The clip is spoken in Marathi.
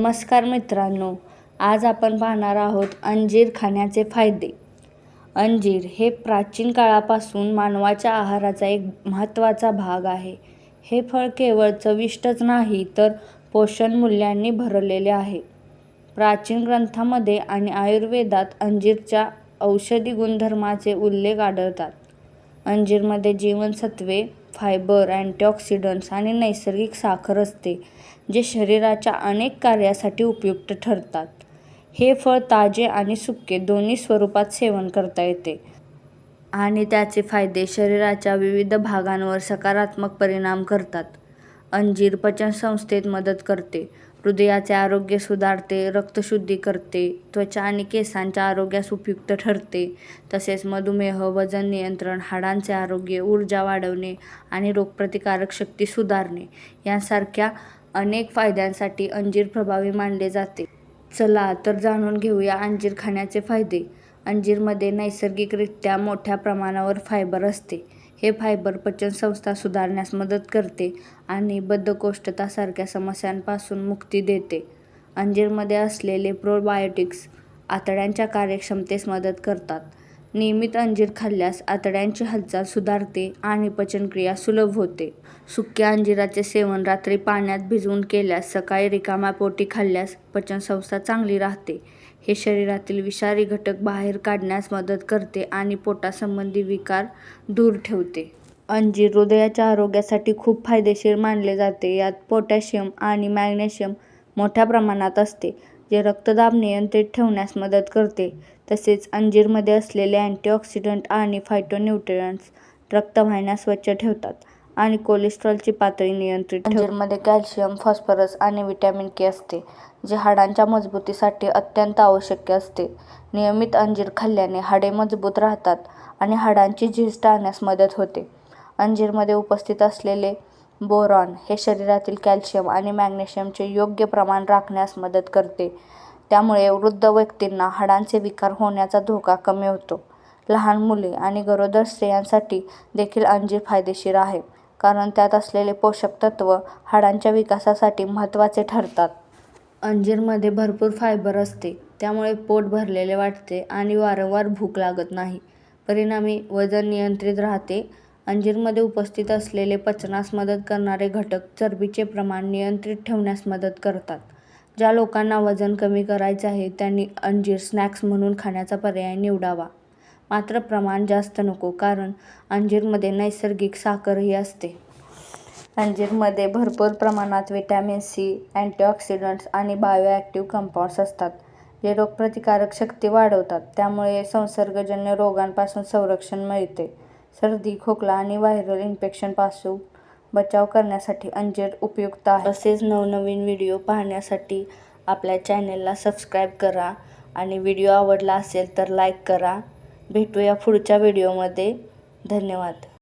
नमस्कार मित्रांनो आज आपण पाहणार आहोत अंजीर खाण्याचे फायदे. अंजीर हे प्राचीन काळापासून मानवाच्या आहाराचा एक महत्त्वाचा भाग आहे. हे फळ केवळ चविष्टच नाही तर पोषण मूल्यांनी भरलेले आहे. प्राचीन ग्रंथामध्ये आणि आयुर्वेदात अंजीरच्या औषधी गुणधर्माचे उल्लेख आढळतात. अंजीरमध्ये जीवनसत्त्वे फायबर अँटीऑक्सिडंट्स आणि नैसर्गिक साखर असते जे शरीराच्या अनेक कार्यासाठी उपयुक्त ठरतात. हे फळ ताजे आणि सुके दोन्ही स्वरूपात सेवन करता येते. आणि त्याचे फायदे शरीराच्या विविध भागांवर सकारात्मक परिणाम करतात. अंजीर पचनसंस्थेत मदत करते. हृदयाचे आरोग्य सुधारते रक्तशुद्धी करते त्वचा आणि केसांच्या आरोग्यास उपयुक्त ठरते. तसेच मधुमेह वजन नियंत्रण हाडांचे आरोग्य ऊर्जा वाढवणे आणि रोगप्रतिकारक शक्ती सुधारणे यांसारख्या अनेक फायद्यांसाठी अंजीर प्रभावी मानले जाते. चला तर जाणून घेऊया अंजीर खाण्याचे फायदे. अंजीरमध्ये नैसर्गिकरित्या मोठ्या प्रमाणावर फायबर असते. हे फायबर पचनसंस्था सुधारण्यास मदत करते आणि बद्धकोष्ठतासारख्या समस्यांपासून मुक्ती देते. अंजीरमध्ये असलेले प्रोबायोटिक्स आतड्यांच्या कार्यक्षमतेस मदत करतात. नियमित अंजीर खाल्ल्यास आतड्यांची हालचाल सुधारते आणि पचनक्रिया सुलभ होते. सुक्या अंजिराचे सेवन रात्री पाण्यात भिजवून केल्यास सकाळी रिकाम्या पोटी खाल्ल्यास पचनसंस्था चांगली राहते. हे शरीरातील विषारी घटक बाहेर काढण्यास मदत करते आणि पोटासंबंधी विकार दूर ठेवते. अंजीर हृदयाच्या आरोग्यासाठी खूप फायदेशीर मानले जाते. यात पोटॅशियम आणि मॅग्नेशियम मोठ्या प्रमाणात असते. जे रक्तदाब नियंत्रित ठेवण्यास मदत करते तसेच अंजीरमध्ये असलेले अँटीऑक्सिडंट आणि फायटोन्यूट्रियंट्स रक्तवाहिन्या स्वच्छ ठेवतात आणि कोलेस्ट्रॉलची पातळी नियंत्रित ठेवतात. अंजीरमध्ये कॅल्शियम फॉस्फरस आणि व्हिटॅमिन के असते जे हाडांच्या मजबूतीसाठी अत्यंत आवश्यक असते. नियमित अंजीर खाल्ल्याने हाडे मजबूत राहतात आणि हाडांची झीज टाळण्यास मदत होते. अंजीरमध्ये उपस्थित असलेले बोरॉन हे शरीरातील कॅल्शियम आणि मॅग्नेशियमचे योग्य प्रमाण राखण्यास मदत करते. त्यामुळे वृद्ध व्यक्तींना हाडांचे विकार होण्याचा धोका कमी होतो. लहान मुले आणि गरोदर स्त्रियांसाठी देखील अंजीर फायदेशीर आहे कारण त्यात असलेले पोषक तत्व हाडांच्या विकासासाठी महत्त्वाचे ठरतात. अंजीरमध्ये भरपूर फायबर असते त्यामुळे पोट भरलेले वाटते आणि वारंवार भूक लागत नाही. परिणामी वजन नियंत्रित राहते अंजीरमध्ये उपस्थित असलेले पचनास मदत करणारे घटक चरबीचे प्रमाण नियंत्रित ठेवण्यास मदत करतात. ज्या लोकांना वजन कमी करायचे आहे त्यांनी अंजीर स्नॅक्स म्हणून खाण्याचा पर्याय निवडावा. मात्र प्रमाण जास्त नको कारण अंजीरमध्ये नैसर्गिक साखरही असते. अंजीरमध्ये भरपूर प्रमाणात व्हिटॅमिन सी अँटीऑक्सिडंट्स आणि बायोॲक्टिव्ह कंपाऊंड्स असतात जे रोगप्रतिकारक शक्ती वाढवतात. त्यामुळे संसर्गजन्य रोगांपासून संरक्षण मिळते. सर्दी खोकला आणि व्हायरल इन्फेक्शनपासून बचाव करण्यासाठी अंजीर उपयुक्त आहे. तसेच नवनवीन व्हिडिओ पाहण्यासाठी आपल्या चॅनेलला सबस्क्राईब करा आणि व्हिडिओ आवडला असेल तर लाईक करा. भेटूया पुढच्या व्हिडिओमध्ये. धन्यवाद.